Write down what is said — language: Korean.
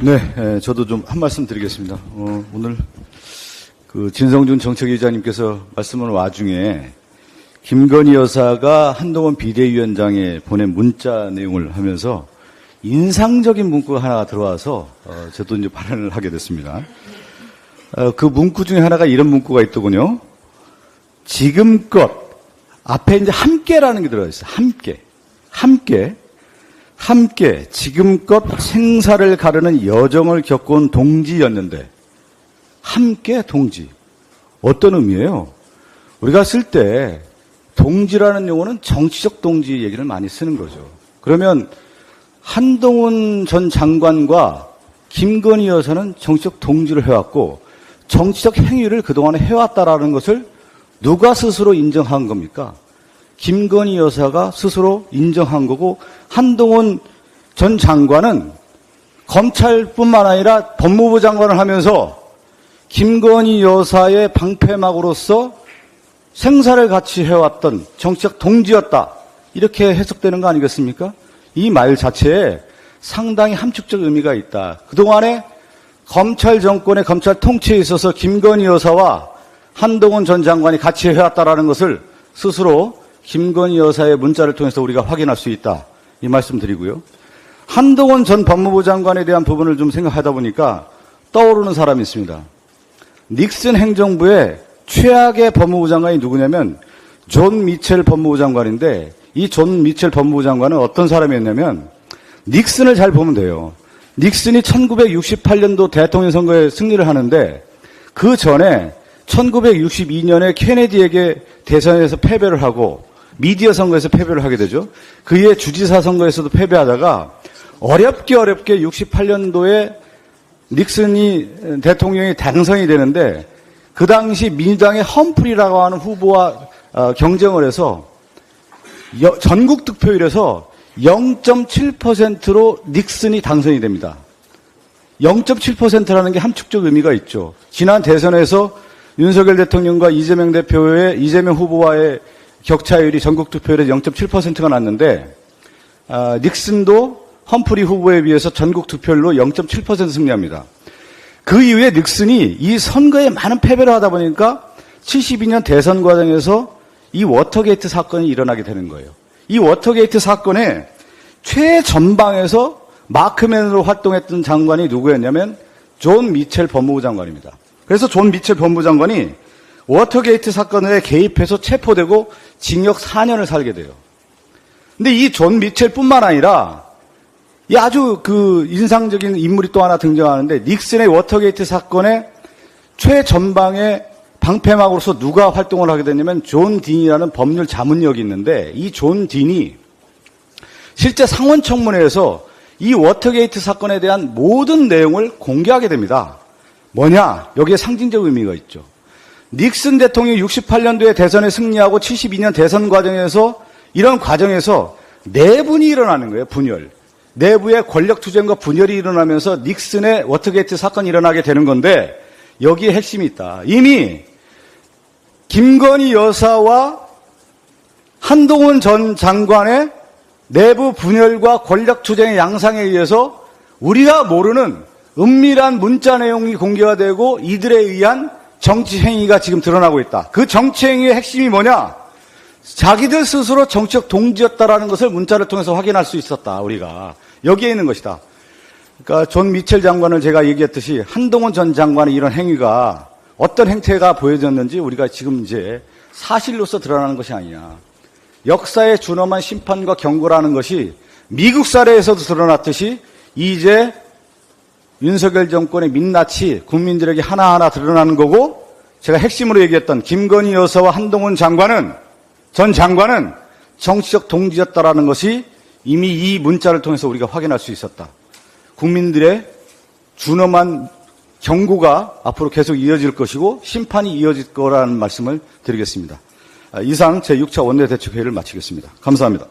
네, 에, 저도 좀 한 말씀 드리겠습니다. 어, 오늘 그 진성준 정책위원장님께서 말씀하는 와중에 김건희 여사가 한동훈 비대위원장에 보낸 문자 내용을 하면서 인상적인 문구가 하나가 들어와서 어, 저도 이제 발언을 하게 됐습니다. 어, 그 문구 중에 하나가 이런 문구가 있더군요. 지금껏 앞에 이제 함께라는 게 들어가 있어요. 함께, 함께. 함께 지금껏 생사를 가르는 여정을 겪어온 동지였는데 함께 동지 어떤 의미예요? 우리가 쓸 때 동지라는 용어는 정치적 동지 얘기를 많이 쓰는 거죠. 그러면 한동훈 전 장관과 김건희 여사는 정치적 동지를 해왔고 정치적 행위를 그동안에 해왔다라는 것을 누가 스스로 인정한 겁니까? 김건희 여사가 스스로 인정한 거고 한동훈 전 장관은 검찰뿐만 아니라 법무부 장관을 하면서 김건희 여사의 방패막으로서 생사를 같이 해왔던 정치적 동지였다. 이렇게 해석되는 거 아니겠습니까? 이 말 자체에 상당히 함축적 의미가 있다. 그동안에 검찰 정권의 검찰 통치에 있어서 김건희 여사와 한동훈 전 장관이 같이 해왔다라는 것을 스스로 김건희 여사의 문자를 통해서 우리가 확인할 수 있다. 이 말씀 드리고요. 한동훈 전 법무부 장관에 대한 부분을 좀 생각하다 보니까 떠오르는 사람이 있습니다. 닉슨 행정부의 최악의 법무부 장관이 누구냐면 존 미첼 법무부 장관인데 이 존 미첼 법무부 장관은 어떤 사람이었냐면 닉슨을 잘 보면 돼요. 닉슨이 1968년도 대통령 선거에 승리를 하는데 그 전에 1962년에 케네디에게 대선에서 패배를 하고 미디어 선거에서 패배를 하게 되죠. 그 이후에 주지사 선거에서도 패배하다가 어렵게 어렵게 68년도에 닉슨이 대통령이 당선이 되는데 그 당시 민주당의 험프리라고 하는 후보와 어, 경쟁을 해서 여- 전국 득표율에서 0.7%로 닉슨이 당선이 됩니다. 0.7%라는 게 함축적 의미가 있죠. 지난 대선에서 윤석열 대통령과 이재명 대표의 이재명 후보와의 격차율이 전국 득표율에 0.7%가 났는데 아, 닉슨도 험프리 후보에 비해서 전국 득표율로 0.7% 승리합니다. 그 이후에 닉슨이 이 선거에 많은 패배를 하다 보니까 72년 대선 과정에서 이 워터게이트 사건이 일어나게 되는 거예요. 이 워터게이트 사건의 최전방에서 마크맨으로 활동했던 장관이 누구였냐면 존 미첼 법무부 장관입니다. 그래서 존 미첼 법무부 장관이 워터게이트 사건에 개입해서 체포되고 징역 4년을 살게 돼요. 근데 이 존 미첼뿐만 아니라 이 아주 그 인상적인 인물이 또 하나 등장하는데 닉슨의 워터게이트 사건의 최전방의 방패막으로서 누가 활동을 하게 됐냐면 존 딘이라는 법률 자문역이 있는데 이 존 딘이 실제 상원 청문회에서 이 워터게이트 사건에 대한 모든 내용을 공개하게 됩니다. 뭐냐? 여기에 상징적 의미가 있죠. 닉슨 대통령이 68년도에 대선에 승리하고 72년 대선 과정에서 이런 과정에서 내분이 일어나는 거예요. 분열. 내부의 권력 투쟁과 분열이 일어나면서 닉슨의 워터게이트 사건이 일어나게 되는 건데 여기에 핵심이 있다. 이미 김건희 여사와 한동훈 전 장관의 내부 분열과 권력 투쟁의 양상에 의해서 우리가 모르는 은밀한 문자 내용이 공개가 되고 이들에 의한 정치 행위가 지금 드러나고 있다. 그 정치 행위의 핵심이 뭐냐? 자기들 스스로 정치적 동지였다라는 것을 문자를 통해서 확인할 수 있었다. 우리가 여기에 있는 것이다. 그러니까 존 미첼 장관을 제가 얘기했듯이 한동훈 전 장관의 이런 행위가 어떤 행태가 보여졌는지 우리가 지금 이제 사실로서 드러나는 것이 아니냐. 역사에 준엄한 심판과 경고라는 것이 미국 사례에서도 드러났듯이 이제 윤석열 정권의 민낯이 국민들에게 하나하나 드러나는 거고 제가 핵심으로 얘기했던 김건희 여사와 한동훈 장관은 전 장관은 정치적 동지였다라는 것이 이미 이 문자를 통해서 우리가 확인할 수 있었다. 국민들의 준엄한 경고가 앞으로 계속 이어질 것이고 심판이 이어질 거라는 말씀을 드리겠습니다. 아, 이상 제6차 원내대책회의를 마치겠습니다. 감사합니다.